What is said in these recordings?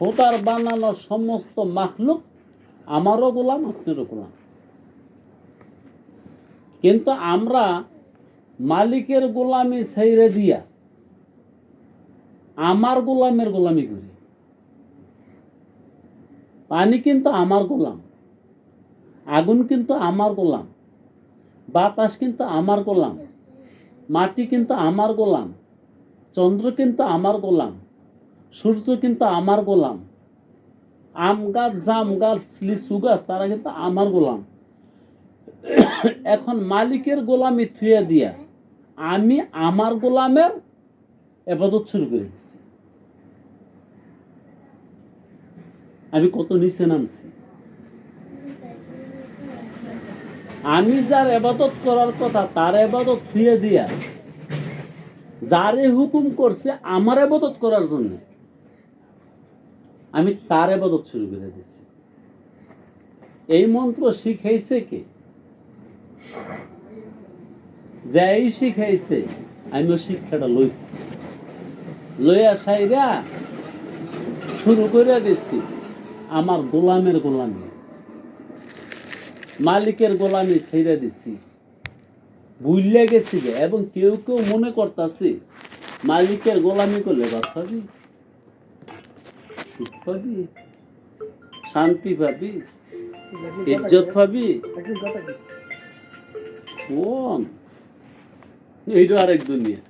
খোদার বানানো সমস্ত মাখলুক আমারও গোলাম, আপনারও গোলাম। কিন্তু আমরা মালিকের গোলামি ছেড়ে দিয়া আমার গোলামের গোলামি করি। পানি কিন্তু আমার গোলাম, আগুন কিন্তু আমার গোলাম, বাতাস কিন্তু আমার গোলাম, মাটি কিন্তু আমার গোলাম, চন্দ্র কিন্তু আমার গোলাম সূর্য কিন্তু আমার গোলাম। আম গাছ, জাম গাছ, লিচু গাছ, তারা কিন্তু আমার গোলাম। এখন মালিকের গোলামি থুয়ে দিয়া আমি আমার গোলামের এবাদত শুরু করে দিচ্ছি আমি কত নিচে নামছি? আমি যার এবাদত করার কথা, তার এবাদত থুয়ে দিয়া যারে হুকুম করছে আমার এবাদত করার জন্য। আমি তার এবাদত শুরু করে দিছি। এই মন্ত্র শিখাইছে কে? যাই শিখাইছে, আমিও শিক্ষাটা লইছি। লইয়া সাইরা শুরু করে দিচ্ছি আমার গোলামের গোলামি। মালিকের গোলামি ছেড়ে দিছি। বুঝলে গেছি এবং কেউ কেউ মনে করতেছে, মালিকের গোলামি করলে পাবি সুখ পাবি শান্তি পাবি ইজ্জত পাবি। কোন? এইটা আরেক দুনিয়া।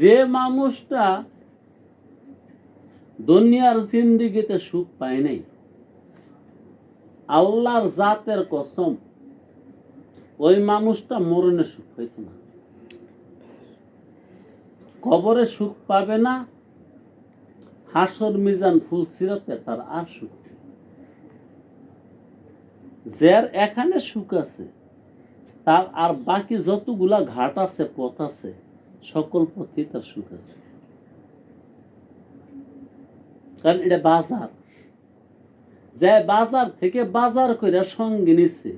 যে মানুষটা দুনিয়ার জিন্দিগিতে সুখ পায় নাই আল্লাহর জাতের কসম ওই মানুষটা মরণে সুখ পাইত না। কবরে সুখ পাবে না হাসর মিজান ফুল সিরতে তার আর সুখ। যার এখানে সুখ আছে তার আর বাকি যতগুলা ঘাট আছে পথ আছে সকল পথে তার সুখ আছে। কারণ এটা বাজার। যে বাজার থেকে বাজার করে সঙ্গে নিছে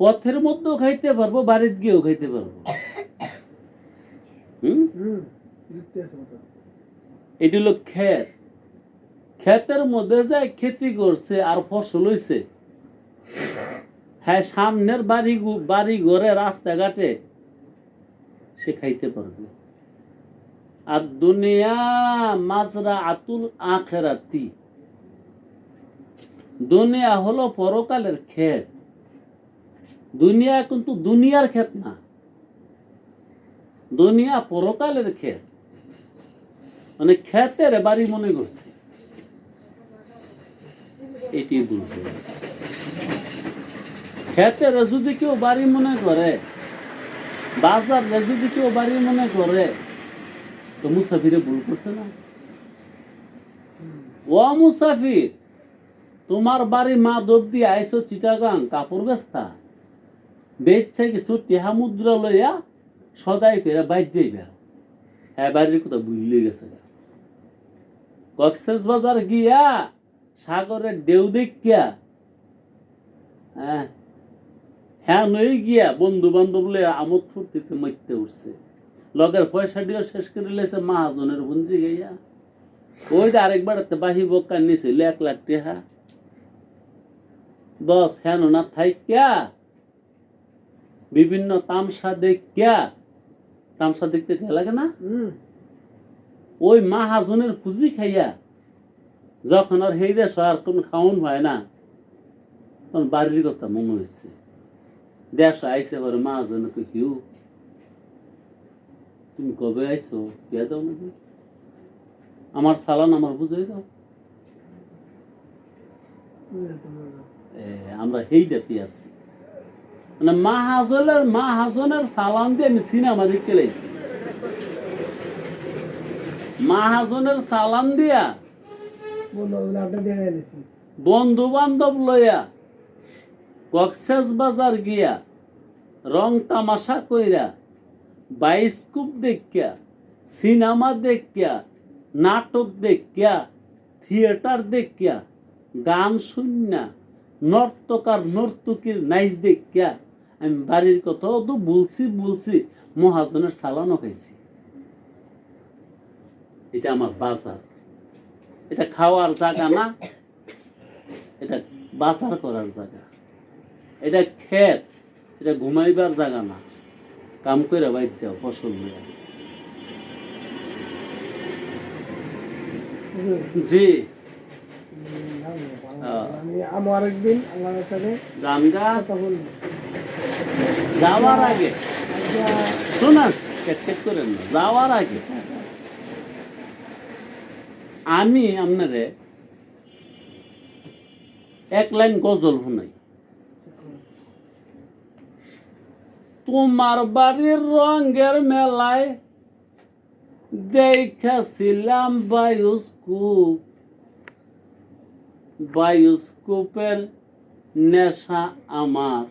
পথের মধ্যেও খাইতে পারব বাড়িতে গিয়েও খাইতে পারব। হুম? এটি হলো ক্ষেত। ক্ষেতের মধ্যে যায় খেতি করছে আর ফসল হইছে হ্যাঁ সামনের বাড়ি বাড়ি ঘরে, রাস্তাঘাটে সে খাইতে পারবে। আর দুনিয়া মাজরা আতুল আখেরাতি। দুনিয়া হলো পরকালের ক্ষেত। দুনিয়া কিন্তু দুনিয়ার ক্ষেত না। দুনিয়া পরকালের ক্ষেত। মানে ক্ষেতের বাড়ি মনে করছে। এটি ভুল যদি কেউ বাড়ি মনে করে, বাজার যদি কেউ বাড়ি মনে করে, তো মুসাফিরে ভুল করছে না। ও মুসাফির, তোমার বাড়ি মা দব দিয়ে আইসো চিটাগাং, কাপড় বেস্তা বেচছে কিছু টেহা মুদ্রা লইয়া সদাই করে বাইর যাইবা। হ্যাঁ বাড়ির কথা বুঝলে গেছে। কক্সেস বাজার গিয়া সাগরের ঢেউ দেখিয়া হ্যাঁ হ্যাঁ নই গিয়া বন্ধু বান্ধব লইয়া আমোদ ফুর্তিতে মরতে উঠছে। লগের পয়সা দিয়েও শেষ করে লেছে মাহাজনের ভুঞ্জি গিয়া ওইটা আরেকবার একটা বাহি বক্কা নিছিল এক লাখ টেহা। বস হেন না থাইক্যা বিভিন্ন তামসা দেখিয়া, তামসা দেখতে লাগে না? ওই মাহাজনের পুঁজি খাইয়া যখন আর হেই দেশ আর কোন খাওন হয় না, তখন বাড়ির কথা মনে হয়েছে দেশ আইসে পরে মাহাজনকে কিউ? তুমি কবে আইসো কে দাও নাকি? আমার সালান আমার বুঝাই দাও। আমরা হেইটাতে আছি। মানে মাহাজনের মাহাজনের সালাম দিয়ে আমি সিনেমা দেখতে লাইছি মাহাজনের সালাম দিয়া বন্ধু বান্ধব লইয়া কক্সেস বাজার গিয়া রং তামাশা কইরা বাইস্কুপ দেখিয়া সিনেমা দেখিয়া নাটক দেখিয়া থিয়েটার দেখিয়া গান শুননা নর্তকার নর্তকীর নাইচ দেখিয়া আমি বাড়ির কথাও তো বলছি বলছি মহাজনের সালানও খাইছি। এটা আমার বাজার এটা খাওয়ার জায়গা না এটা বাজার করার জায়গা। এটা ক্ষেত এটা ঘুমাইবার জায়গা না। কাম করে বাইর যাও ফসল নিয়ে জি। হ্যাঁ। সাথে যাওয়ার আগে। আচ্ছা, শোনান করেন না। যাওয়ার আগে। আমি আপনারে এক লাইন গজল শুনাই। তোমার বাড়ির রঙের মেলায় দেখেছিলাম বায়ুস্কুপ। বায়ুস্কুপের নেশা আমার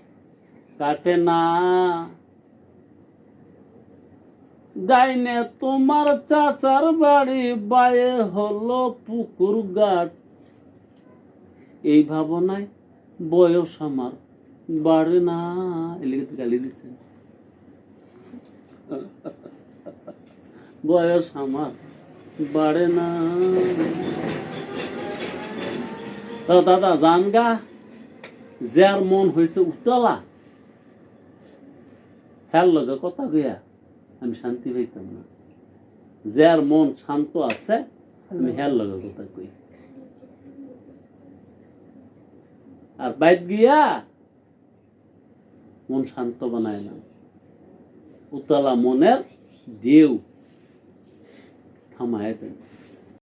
কাটে না। গাইনে তোমার চাচার বাড়ি বায়ে হলো পুকুর ঘাট এই ভাবনায় বয়স আমার, বাড়ে না এলিগে গালি দিছে। বয়স আমার, বাড়ে না। দাদা, জান গা যার মন হয়েছে উতলা। হ্যার লগে কথা কইয়া আমি শান্তি পাইতাম না। যার মন শান্ত আছে, আমি হেয়ার লগে কথা কই। আর বাইত গিয়া মন শান্ত বানাইলাম উতলা মনের ঢেউ থামায়